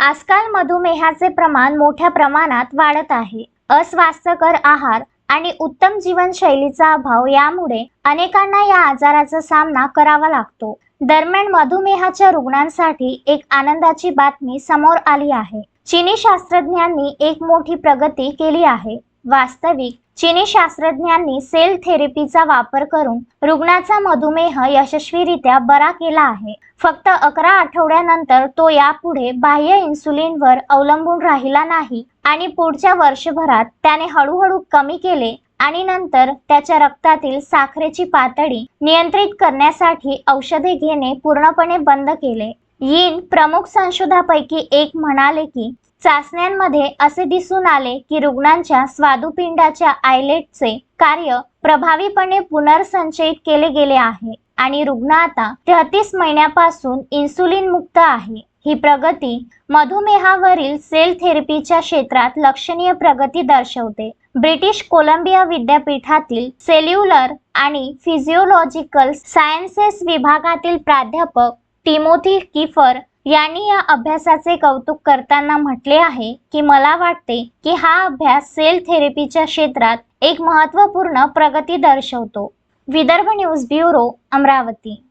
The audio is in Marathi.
आजकाल मधुमेहाचे प्रमाण मोठ्या प्रमाणात वाढत आहे. अस्वास्थ्यकर आहार आणि उत्तम जीवनशैलीचा अभाव यामुळे अनेकांना या आजाराचा सामना करावा लागतो. दरम्यान मधुमेहाच्या रुग्णांसाठी एक आनंदाची बातमी समोर आली आहे. चिनी शास्त्रज्ञांनी एक मोठी प्रगती केली आहे. वास्तविक चिनी शास्त्रज्ञांनी सेल थेरपीचा वापर करून रुग्णाचा मधुमेह यशस्वीरित्या बरा केला आहे. फक्त अकरा आठवड्यानंतर तो यापुढे बाह्य इन्सुलिनवर अवलंबून राहिला नाही आणि पुढच्या वर्षभरात त्याने हळूहळू कमी केले आणि नंतर त्याच्या रक्तातील साखरेची पातळी नियंत्रित करण्यासाठी औषधे घेणे पूर्णपणे बंद केले. यीन प्रमुख संशोधापैकी एक म्हणाले की चाचण्यांमध्ये असे दिसून आले की रुग्णांच्या स्वादुपिंडाच्या आयलेटचे कार्य प्रभावीपणे पुनर्संचयित केले गेले आहे आणि रुग्ण आता तेहतीस महिन्यापासून इन्सुलिन मुक्त आहे. ही प्रगती मधुमेहावरील सेल थेरपीच्या क्षेत्रात लक्षणीय प्रगती दर्शवते. ब्रिटिश कोलंबिया विद्यापीठातील सेल्युलर आणि फिजिओलॉजिकल सायन्सेस विभागातील प्राध्यापक टिमोथी किफर यांनी या अभ्यासाचे कौतुक करताना म्हटले आहे की मला वाटते की हा अभ्यास सेल थेरपीच्या क्षेत्रात एक महत्त्वपूर्ण प्रगती दर्शवतो. Vidarbha news bureau Amravati.